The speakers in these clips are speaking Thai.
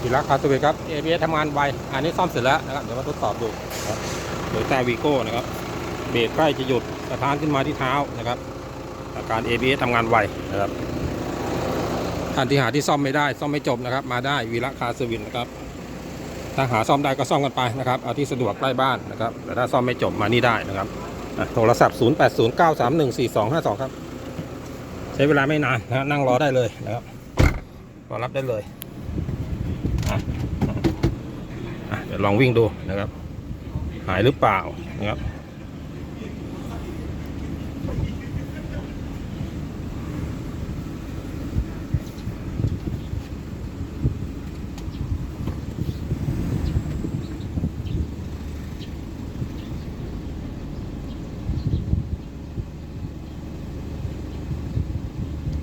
ทีละคาสเวครับ ABS ทำงานไว อันนี้ซ่อมเสร็จแล้วนะครับ เดี๋ยวมาทดสอบดูนะครับโดยแต่วีโก้นะครับ เบรกใกล้จะหยุดสะท้านขึ้นมาที่เท้านะครับอาการ ABS ทำงานไวนะครับ ท่านที่หาที่ซ่อมไม่ได้ ซ่อมไม่จบนะครับ มาได้วีระคาสวินนะครับ ถ้าหาซ่อมได้ก็ซ่อมกันไปนะครับ เอาที่สะดวกใกล้บ้านนะครับ แต่ถ้าซ่อมไม่จบมานี่ได้นะครับ โทรศัพท์ 0809314252 ครับ ใช้เวลาไม่นานนะนั่งรอได้เลยนะครับรอรับได้เลย เดี๋ยวลองวิ่งดูนะครับ หายหรือเปล่านะครับ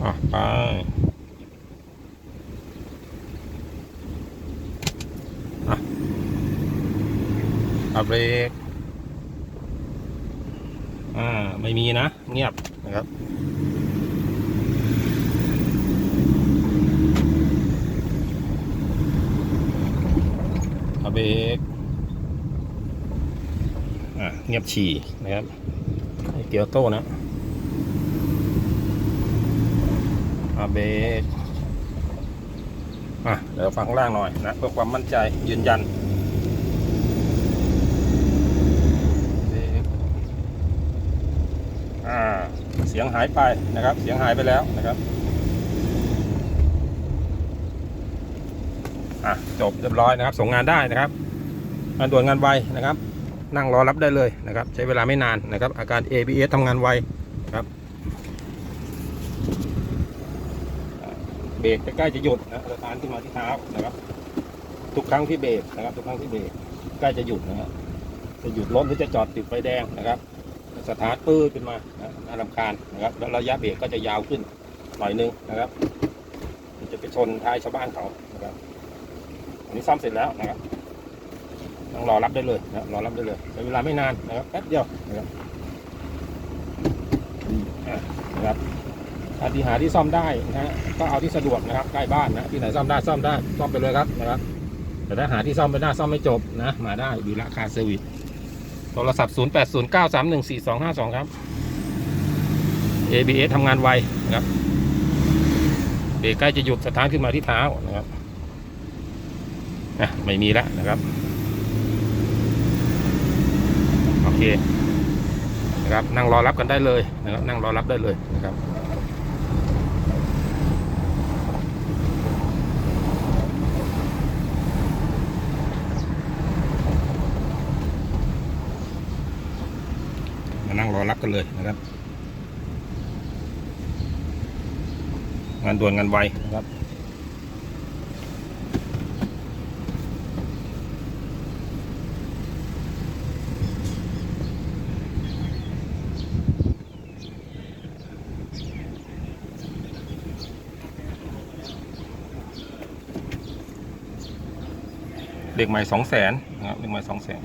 อะไป อับเบรกอ่า ไม่มีนะ เงียบนะครับอับเบรกอะเงียบฉี่นะครับเกียร์โต้นะอาเบรกอะเดี๋ยวฟังข้างล่างหน่อยนะเพื่อความมั่นใจยืนยันเบรกอ่าเสียงหายไปนะครับ เสียงหายไปแล้วนะครับอะจบเรียบร้อยนะครับ ส่งงานได้นะครับงานด่วนงานไวนะครับ นั่งรอรับได้เลยนะครับ ใช้เวลาไม่นานนะครับ อาการ ABS ทำงานไวครับเบรกใกล้จะหยุดนะสตาร์ทขึ้นมาที่เท้านะครับ ทุกครั้งที่เบรกนะครับ ทุกครั้งที่เบรกใกล้จะหยุดนะครับจะหยุดรถหรือจะจอดติดไฟแดงนะครับ สตาร์ทปื้ดขึ้นมานะน่ารำคาญนะครับแล้วระยะเบรกก็จะยาวขึ้นหน่อยนึงนะครับมันจะไปชนท้ายชาวบ้านเขานะครับอันนี้ซ่อมเสร็จแล้วนะครับต้องรอรับได้เลยนะรอรับได้เลยใช้เวลาไม่นานนะครับแป๊บเดียวนะครับอะนะครับถ้าที่หาที่ซ่อมได้นะฮะก็เอาที่สะดวกนะครับใกล้บ้านนะที่ไหนซ่อมได้ซ่อมได้ซ่อมไปเลยครับนะครับ แต่ถ้าหาที่ซ่อมไม่ได้ซ่อมไม่จบนะมาได้วีระคาเซอร์วิส โทรศัพท์ 0809314252 ครับ ABS ทำงานไวนะครับเบรกใกล้จะหยุดสถานขึ้นมาที่เท้านะครับนะไม่มีแล้วนะครับ โอเคนะครับนั่งรอรับกันได้เลยนะครับนั่งรอรับได้เลยนะครับ มานั่งรอ รับกันเลยนะครับ งานด่วนงานไวนะครับเด็กใหม่สองแสนนะครับเด็กใหม่สองแสน